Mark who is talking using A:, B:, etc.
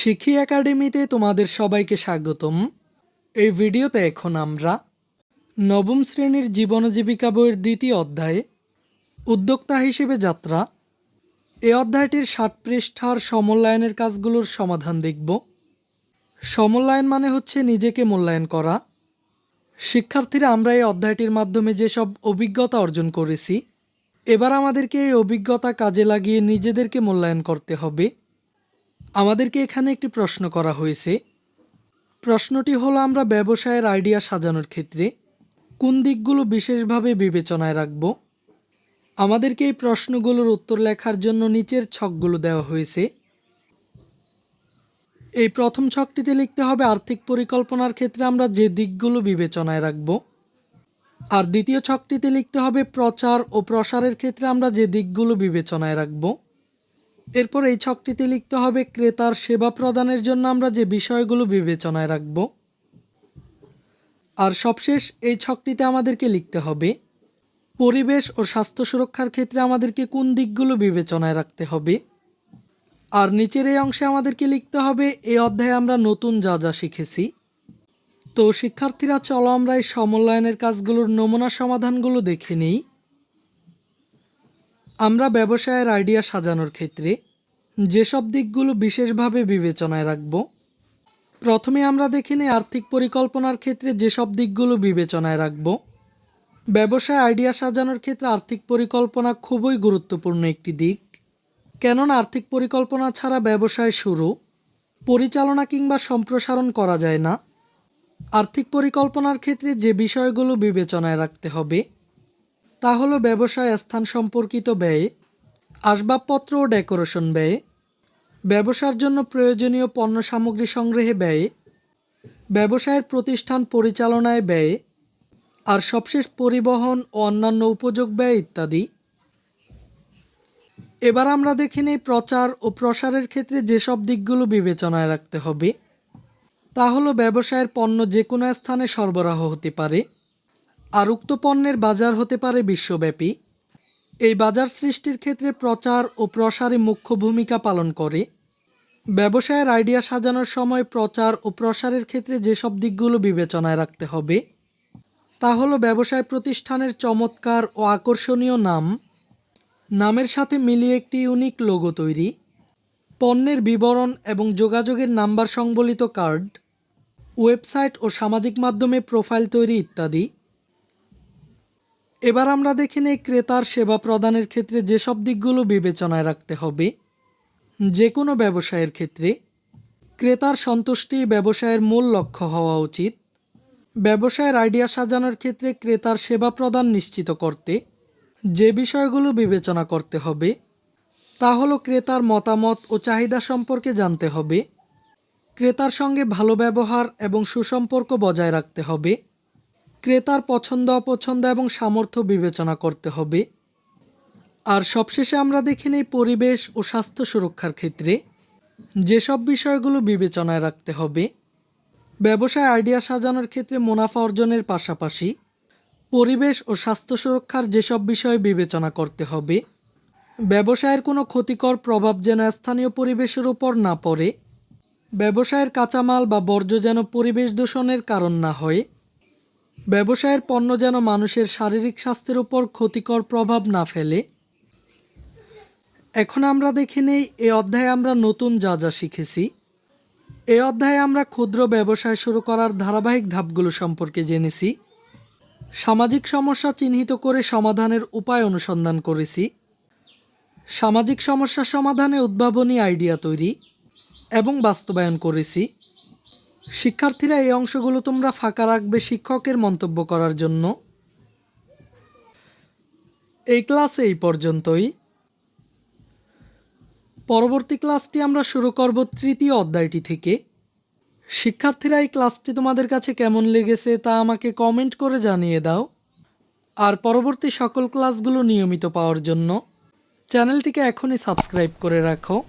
A: শিখি একাডেমিতে তোমাদের সবাইকে স্বাগতম। এই ভিডিওতে এখন আমরা নবম শ্রেণির জীবন জীবিকা বইয়ের দ্বিতীয় অধ্যায়ে উদ্যোক্তা হিসেবে যাত্রা। এ অধ্যায়টির ষাট পৃষ্ঠার সমল্যায়নের কাজগুলোর সমাধান দেখব। সমল্যায়ন মানে হচ্ছে নিজেকে মূল্যায়ন করা। শিক্ষার্থীরা, আমরা এই অধ্যায়টির মাধ্যমে যেসব অভিজ্ঞতা অর্জন করেছি, এবার আমাদেরকে এই অভিজ্ঞতা কাজে লাগিয়ে নিজেদেরকে মূল্যায়ন করতে হবে। আমাদেরকে এখানে একটি প্রশ্ন করা হয়েছে। প্রশ্নটি হলো, আমরা ব্যবসায়ের আইডিয়া সাজানোর ক্ষেত্রে কোন দিকগুলো বিশেষভাবে বিবেচনায় রাখব? আমাদেরকে এই প্রশ্নগুলোর উত্তর লেখার জন্য নিচের ছকগুলো দেওয়া হয়েছে। এই প্রথম ছকটিতে লিখতে হবে, আর্থিক পরিকল্পনার ক্ষেত্রে আমরা যে দিকগুলো বিবেচনায় রাখব। আর দ্বিতীয় ছকটিতে লিখতে হবে, প্রচার ও প্রসারের ক্ষেত্রে আমরা যে দিকগুলো বিবেচনায় রাখব। এরপর এই ছকটিতে লিখতে হবে, ক্রেতার সেবা প্রদানের জন্য আমরা যে বিষয়গুলো বিবেচনায় রাখব। আর সবশেষ, এই ছকটিতে আমাদেরকে লিখতে হবে, পরিবেশ ও স্বাস্থ্য সুরক্ষার ক্ষেত্রে আমাদেরকে কোন দিকগুলো বিবেচনায় রাখতে হবে? আর নিচের এই অংশে আমাদেরকে লিখতে হবে, এই অধ্যায়ে আমরা নতুন যা যা শিখেছি। তো শিক্ষার্থীরা, চলো আমরা এই সমল্যায়নের কাজগুলোর নমুনা সমাধানগুলো দেখে নিই। আমরা ব্যবসায়ের আইডিয়া সাজানোর ক্ষেত্রে যেসব দিকগুলো বিশেষভাবে বিবেচনায় রাখব, প্রথমে আমরা দেখে নিই আর্থিক পরিকল্পনার ক্ষেত্রে যেসব দিকগুলো বিবেচনায় রাখব। ব্যবসায় আইডিয়া সাজানোর ক্ষেত্রে আর্থিক পরিকল্পনা খুবই গুরুত্বপূর্ণ একটি দিক। কেননা আর্থিক পরিকল্পনা ছাড়া ব্যবসায় শুরু, পরিচালনা কিংবা সম্প্রসারণ করা যায় না। আর্থিক পরিকল্পনার ক্ষেত্রে যে বিষয়গুলো বিবেচনায় রাখতে হবে তা হলো ব্যবসায় স্থান সম্পর্কিত ব্যয়, আসবাবপত্র ও ডেকোরেশন ব্যয়, ব্যবসার জন্য প্রয়োজনীয় পণ্য সামগ্রী সংগ্রহে ব্যয়, ব্যবসায়ের প্রতিষ্ঠান পরিচালনায় ব্যয়, আর সবশেষ পরিবহন ও অন্যান্য উপযোগ ব্যয় ইত্যাদি। এবার আমরা দেখে নিই প্রচার ও প্রসারের ক্ষেত্রে যেসব দিকগুলো বিবেচনায় রাখতে হবে। তা হলো ব্যবসায়ের পণ্য যে কোনো স্থানে সরবরাহ হতে পারে। আর উক্ত পণ্যের বাজার হতে পারে বিশ্বব্যাপী। এই বাজার সৃষ্টির ক্ষেত্রে প্রচার ও প্রসারে মুখ্য ভূমিকা পালন করে। ব্যবসায়ের আইডিয়া সাজানোর সময় প্রচার ও প্রসারের ক্ষেত্রে যেসব দিকগুলো বিবেচনায় রাখতে হবে, তা হলো ব্যবসায় প্রতিষ্ঠানের চমৎকার ও আকর্ষণীয় নাম, নামের সাথে মিলিয়ে একটি ইউনিক লোগো তৈরি, পণ্যের বিবরণ এবং যোগাযোগের নাম্বার সংবলিত কার্ড, ওয়েবসাইট ও সামাজিক মাধ্যমে প্রোফাইল তৈরি ইত্যাদি। এবার আমরা দেখে নেই ক্রেতার সেবা প্রদানের ক্ষেত্রে যেসব দিকগুলো বিবেচনায় রাখতে হবে। যে কোনো ব্যবসায়ের ক্ষেত্রে ক্রেতার সন্তুষ্টি ব্যবসায়ের মূল লক্ষ্য হওয়া উচিত। ব্যবসায়ের আইডিয়া সাজানোর ক্ষেত্রে ক্রেতার সেবা প্রদান নিশ্চিত করতে যে বিষয়গুলো বিবেচনা করতে হবে, তা হলো ক্রেতার মতামত ও চাহিদা সম্পর্কে জানতে হবে, ক্রেতার সঙ্গে ভালো ব্যবহার এবং সুসম্পর্ক বজায় রাখতে হবে ক্রেতার পছন্দ, অপছন্দ এবং সামর্থ্য বিবেচনা করতে হবে। আর সবশেষে আমরা দেখে নিই পরিবেশ ও স্বাস্থ্য সুরক্ষার ক্ষেত্রে। যেসব বিষয়গুলো বিবেচনায় রাখতে হবে। ব্যবসায় আইডিয়া সাজানোর ক্ষেত্রে মুনাফা অর্জনের পাশাপাশি পরিবেশ ও স্বাস্থ্য সুরক্ষার যেসব বিষয় বিবেচনা করতে হবে। ব্যবসায়ের কোনো ক্ষতিকর প্রভাব যেন স্থানীয় পরিবেশের উপর না পড়ে। ব্যবসায়ের কাঁচামাল বা বর্জ্য যেন পরিবেশ দূষণের কারণ না হয়। ব্যবসায়ের পণ্য যেন মানুষের শারীরিক স্বাস্থ্যের উপর ক্ষতিকর প্রভাব না ফেলে। এখন আমরা দেখে নেই, এ অধ্যায়ে আমরা নতুন যা যা শিখেছি। এ অধ্যায়ে আমরা ক্ষুদ্র ব্যবসায় শুরু করার ধারাবাহিক ধাপগুলো সম্পর্কে জেনেছি। সামাজিক সমস্যা চিহ্নিত করে সমাধানের উপায় অনুসন্ধান করেছি। সামাজিক সমস্যা সমাধানে উদ্ভাবনী আইডিয়া তৈরি এবং বাস্তবায়ন করেছি। শিক্ষার্থীরা এই অংশগুলো তোমরা ফাঁকা রাখবে শিক্ষকের মন্তব্য করার জন্য। এই ক্লাসে এই পর্যন্তই। পরবর্তী ক্লাসটি আমরা শুরু করব তৃতীয় অধ্যায়টি থেকে। শিক্ষার্থীরা, এই ক্লাসটি তোমাদের কাছে কেমন লেগেছে তা আমাকে কমেন্ট করে জানিয়ে দাও। আর পরবর্তী সকল ক্লাসগুলো নিয়মিত পাওয়ার জন্য চ্যানেলটিকে এখনই সাবস্ক্রাইব করে রাখো।